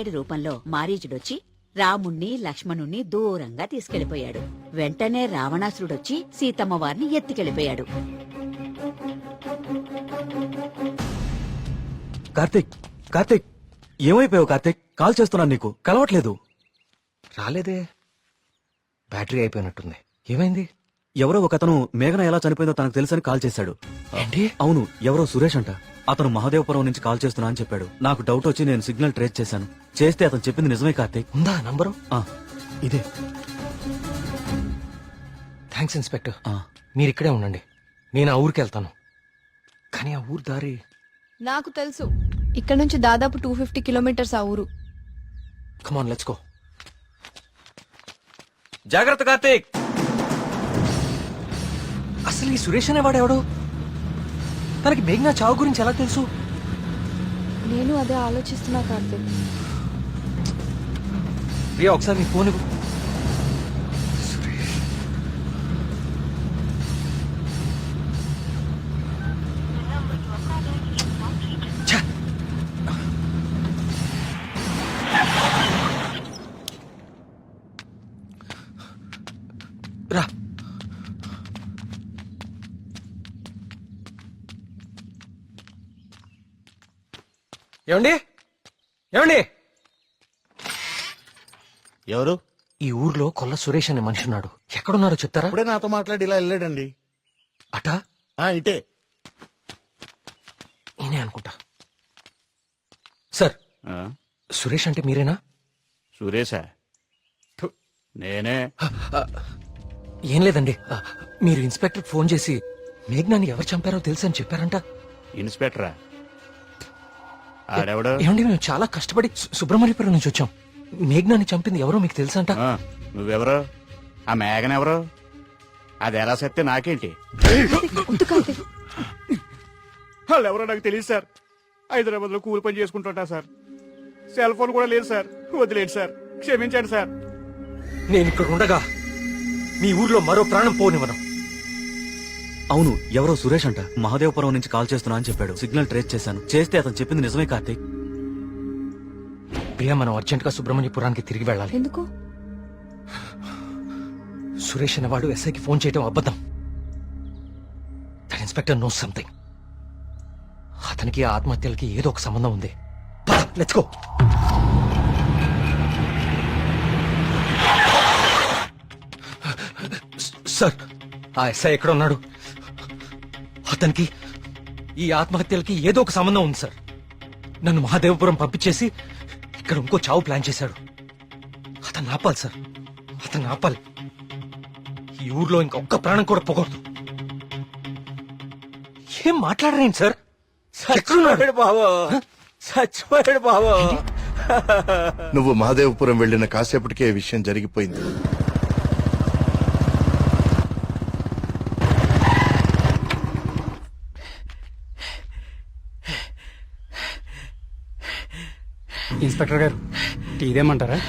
మార్కండేయుడి రూపంలో మారీచుడొచ్చి రాముణ్ణి లక్ష్మణుణ్ణి దూరంగా తీసుకెళ్ళిపోయాడు వెంటనే రావణాసురుడొచ్చి సీతమ్మ వారిని ఎత్తుకెళ్ళిపోయాడు కార్తీక్ కార్తీక్ ఏమైపోయావు కార్తీక్? కాల్ చేస్తున్నాను నీకు కలవట్లేదు. రాలేదే. బ్యాటరీ అయిపోయినట్టుంది. ఏమైంది? ఎవరో ఒకతను మేఘన ఎలా చనిపోయిందో తనకు తెలుసని కాల్ చేశాడు. ఏంటి? అవును ఎవరో సురేష్ అంట. అతను మహదేవపురం నుంచి కాల్ చేస్తున్నా అని చెప్పాడు. నాకు డౌట్ వచ్చి నేను సిగ్నల్ ట్రేస్ చేశాను. చేస్తే అతను చెప్పింది నిజమే కార్తీక్. ఉందా నంబరు? ఆ, ఇదే. Thanks inspector. ఆ, మీరు ఇక్కడే ఉండండి. నేను ఆ ఊరికి వెళ్తాను. కానీ ఆ ఊరు దారి నాకు తెలుసు. ఇక్కడ నుంచి దాదాపు టూ ఫిఫ్టీ కిలోమీటర్స్ ఆ ఊరు. కమాన్ లెట్స్ గో జాగ్రత్త కార్తీక్! అసలు ఈ సురేష్ అనేవాడు ఎవడు? తనకి మేఘనా చావు గురించి ఎలా తెలుసు? నేను అదే ఆలోచిస్తున్నా కార్తీక్. ప్రియా ఒకసారి నీ ఫోన్ ఇవ్వు. ఏమండి? ఏమండి? ఎవరు? ఈ ఊర్లో కొల్ల సురేష్ అనే మనిషి ఉన్నాడు ఎక్కడున్నారో చెప్తారా? ఇప్పుడే నాతో మాట్లాడి ఇలా వెళ్ళాడండి. అటా? ఆ ఇటే. నేనే అనుకుంటా. సార్ ఆ, సురేష్ అంటే మీరేనా? సురేశా థు, నేనే. ఏం లేదండి. ఆ, మీరు ఇన్స్పెక్టర్ ఫోన్ చేసి మేఘ్నాన్ని ఎవరు చంపారో తెలుసు అని చెప్పారంట. ఇన్స్పెక్టరా? ఆడెవడు? ఏమండి మేము చాలా కష్టపడి సు- సుబ్రహ్మణ్యపురం నుంచి వచ్చాం. మేఘ్నాన్ని చంపింది ఎవరో మీకు తెలుసంట? ఆ, నువ్వెవరు? ఆ మేఘన ఎవరు? అది ఎలా సత్తే నాకేంటి? వాళ్ళు ఎవరో నాకు తెలియదు సార్. హైదరాబాద్లో కూలి పని చేసుకుంటుంటా సార్. సెల్ ఫోన్ కూడా లేదు సార్. వదిలేండి సార్. క్షమించండి సార్. నేను ఇక్కడ ఉండగా మీ ఊర్లో మరో ప్రాణం పోనివ్వను. అవును ఎవరో సురేష్ అంట. మహదేవపురం నుంచి కాల్ చేస్తున్నా అని చెప్పాడు. సిగ్నల్ ట్రేస్ చేశాను. చేస్తే అతను చెప్పింది నిజమే కార్తీక్. ప్రియా మనం అర్జెంట్గా సుబ్రహ్మణ్యపురానికి తిరిగి వెళ్ళాలి. ఎందుకు? సురేష్ అనేవాడు ఎస్ఐకి ఫోన్ చేయడం అబద్ధం. That inspector know something. అతనికి ఆ ఆత్మహత్యలకి ఏదో ఒక సంబంధం ఉంది. లెట్స్ గో సార్ ఆ ఎస్ఐ ఎక్కడ ఉన్నాడు అతనికి ఈ ఆత్మహత్యలకి ఏదో ఒక సంబంధం ఉంది సార్. నన్ను మహాదేవపురం పంపించేసి ఇక్కడ ఇంకో చావు ప్లాన్ చేశాడు. అతను ఆపాలి సార్. అతను ఆపాలి. ఈ ఊర్లో ఇంకొక్క ప్రాణం కూడా పోకూడదు. ఏం మాట్లాడరేంటి సార్? ఎక్కడున్నాడు? బాబు చచ్చిపోయాడు బాబు నువ్వు మహాదేవపురం వెళ్ళిన కాసేపటికే ఈ విషయం జరిగిపోయింది. ఇన్స్పెక్టర్ గారు. టీ ఇదేమంటారా?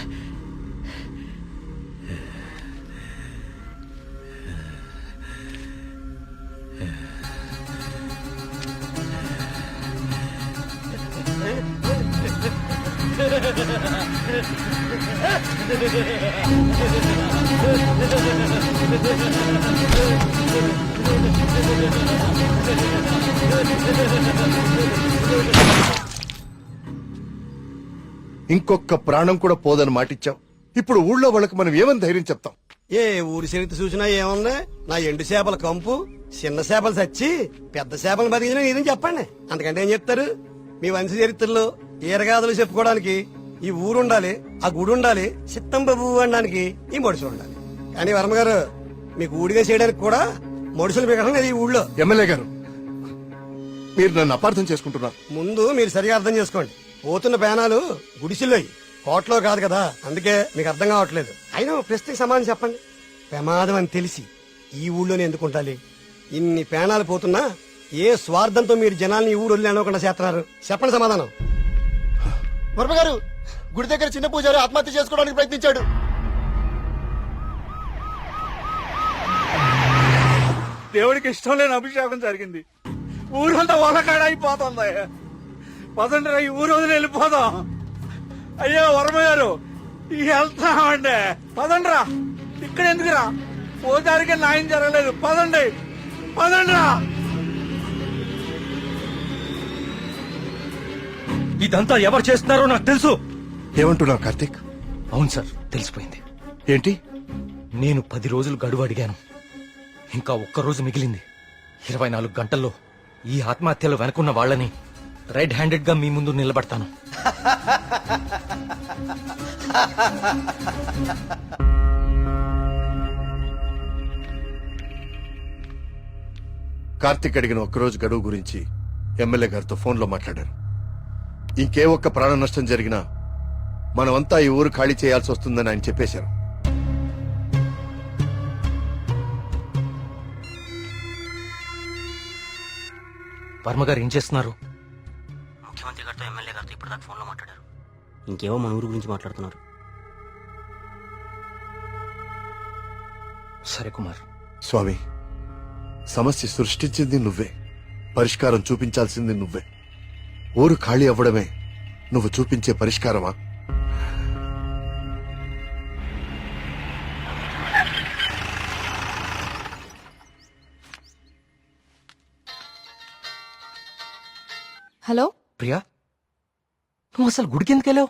ఇంకొక ప్రాణం కూడా పోదని మాటిచ్చావు. ఇప్పుడు ఊళ్ళో వాళ్ళకి మనం ఏమని ధైర్యం చెప్తాం? ఏ ఊరి చరిత్ర చూసినా ఏముంది? నా ఎండు చేపల కంపు చిన్న చేపలు చచ్చి పెద్ద చేపలు బతికిన ఇదని చెప్పండి. అంతకంటే ఏం చెప్తారు? మీ వంశ చరిత్రలో ఈరగాథలు చెప్పుకోవడానికి ఈ ఊరు ఉండాలి ఆ గుడి ఉండాలి చిత్తం బాబు అనడానికి ఈ మడుసులు ఉండాలి. కానీ వర్మ గారు మీకు ఊడిగా చేయడానికి కూడా మడుసులు మిగడం లేదు ఈ ఊళ్ళో. ఎమ్మెల్యే గారు మీరు నన్ను అపార్థం చేసుకుంటున్నారు. ముందు మీరు సరిగా అర్థం చేసుకోండి. పోతున్న పేనాలు గుడిసిల్లోయి. కోట్లో కాదు కదా అందుకే మీకు అర్థం కావట్లేదు. అయినా ప్రశ్నకి సమాధానం చెప్పండి. ప్రమాదం అని తెలిసి ఈ ఊళ్ళోనే ఎందుకు ఉండాలి? ఇన్ని పేనాలు పోతున్నా ఏ స్వార్థంతో మీరు జనాల్ని ఈ ఊరు వదిలి అనుకుండా చేస్తున్నారు? చెప్పండి సమాధానం. వర్మ గారు గుడి దగ్గర చిన్న పూజారి ఆత్మహత్య చేసుకోవడానికి ప్రయత్నించాడు. దేవుడికి ఇష్టం లేని అభిషేకం జరిగింది. ఊరంతా వలకాడ అయిపోతుంది. పదండి రా, ఈ ఊరు వదిలి వెళ్ళిపోదాం. అయ్యో వరమ గారు వెళ్తామండి పదండ్రా ఇక్కడ ఎందుకురా? పోతారికి న్యాయం జరగలేదు. పదండి పదండ్రా. ఇదంతా ఎవరు చేస్తున్నారో నాకు తెలుసు. ఏమంటున్నావు కార్తీక్? అవును సార్ తెలిసిపోయింది. ఏంటి? నేను పది రోజులు గడువు అడిగాను. ఇంకా ఒక్క రోజు మిగిలింది. ఇరవై నాలుగు గంటల్లో ఈ ఆత్మహత్యలో వెనకున్న వాళ్ళని రెడ్ హ్యాండెడ్గా మీ ముందు నిలబడతాను. కార్తీక్ అడిగిన ఒక్కరోజు గడువు గురించి ఎమ్మెల్యే గారితో ఫోన్లో మాట్లాడారు. ఇంకే ఒక్క ప్రాణ నష్టం జరిగినా మనమంతా ఈ ఊరు ఖాళీ చేయాల్సి వస్తుందని ఆయన చెప్పేశారు. వర్మ గారు ఏం చేస్తున్నారు? ముఖ్యమంత్రి గారితో ఎమ్మెల్యే గారితో ఇప్పుడు దాకా ఫోన్లో మాట్లాడారు. ఇంకేవో మన ఊరు గురించి మాట్లాడుతున్నారు. సరే కుమార్. స్వామి సమస్య సృష్టించింది నువ్వే. పరిష్కారం చూపించాల్సింది నువ్వే. ఊరు ఖాళీ అవ్వడమే నువ్వు చూపించే పరిష్కారమా? హలో? ప్రియా నువ్వు అసలు గుడికి ఎందుకు వెళ్ళావు?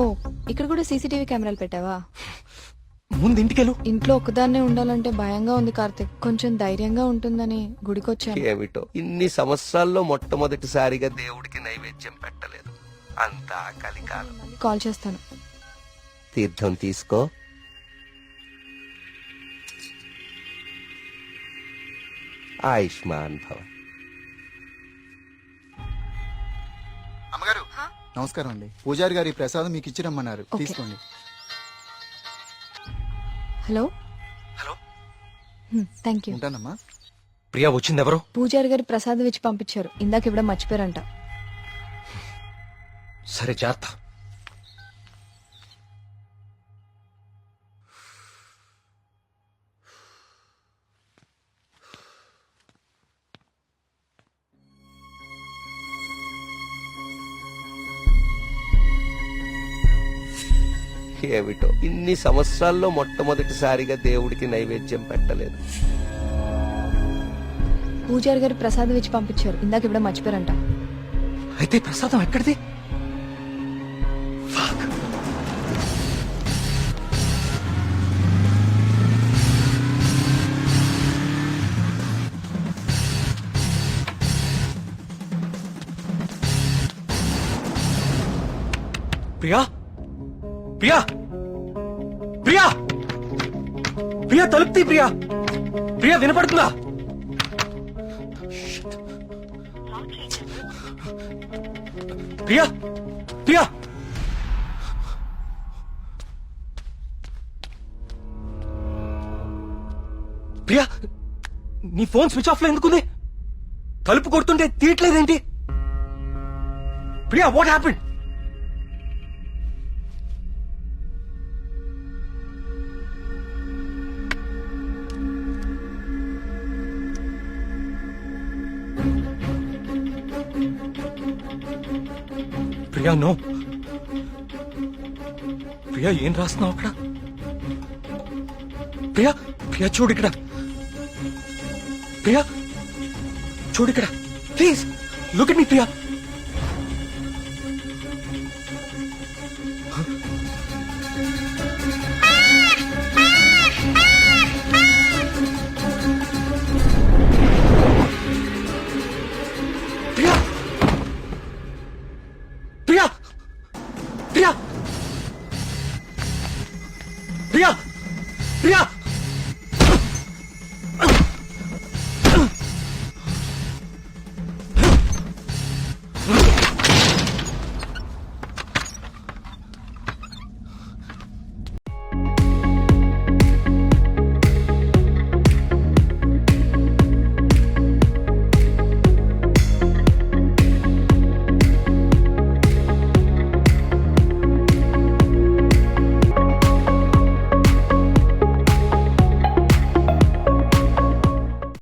ఓ ఇక్కడ కూడా సీసీటీవీ కెమెరాలు పెట్టావా? ముందు ఇంటికెళ్ళు. ఇంట్లో ఒక్కదాన్నే ఉండాలంటే భయంగా ఉంది కార్తిక్. కొంచెం ధైర్యంగా ఉంటుందని గుడికొచ్చాను. ఏమిటో? ఇన్ని సంవత్సరాల్లో మొట్టమొదటిసారిగా దేవుడికి నైవేద్యం పెట్టలేదు. అంతా కలికాలం. కాల్ చేస్తాను. తీర్థం తీసుకో. ఆయుష్మాన్ భవ. నమస్కారం అండి. పూజారి గారి ప్రసాదం మీకు ఇచ్చి రమ్మన్నారు. ఓకే. తీసుకోండి. హలో? హలో. థ్యాంక్ యూ ఉంటానమ్మా. ప్రియా వచ్చింది ఎవరు పూజారి గారి ప్రసాదం ఇచ్చి పంపించారు. ఇందాక ఇవ్వడం మర్చిపోయారంట. సరే జాగ్రత్త. ఏమిటో. ఇన్ని సంవత్సరాల్లో మొట్టమొదటిసారిగా దేవుడికి నైవేద్యం పెట్టలేదు. పూజారి గారి ప్రసాదం ఇచ్చి పంపించారు. ఇందాక ఇవ్వడం మర్చిపోయారంట. అయితే ప్రసాదం ఎక్కడిది. ప్రియా? ప్రియా! ప్రియా! ప్రియా తలుపుతీ ప్రియా! ప్రియా వినపడుతుందా. ప్రియా! ప్రియా! ప్రియా నీ ఫోన్ స్విచ్ ఆఫ్లో ఎందుకుంది? తలుపు కొడుతుంటే తీయట్లేదేంటి? Priya what happened Priya no. Priya ఏం రాస్తున్నావు అక్కడ? ప్రియా ప్రియా చూడు ఇక్కడ. ప్రియా చూడు ఇక్కడ. Please look at me Priya. 哎呀，哎呀。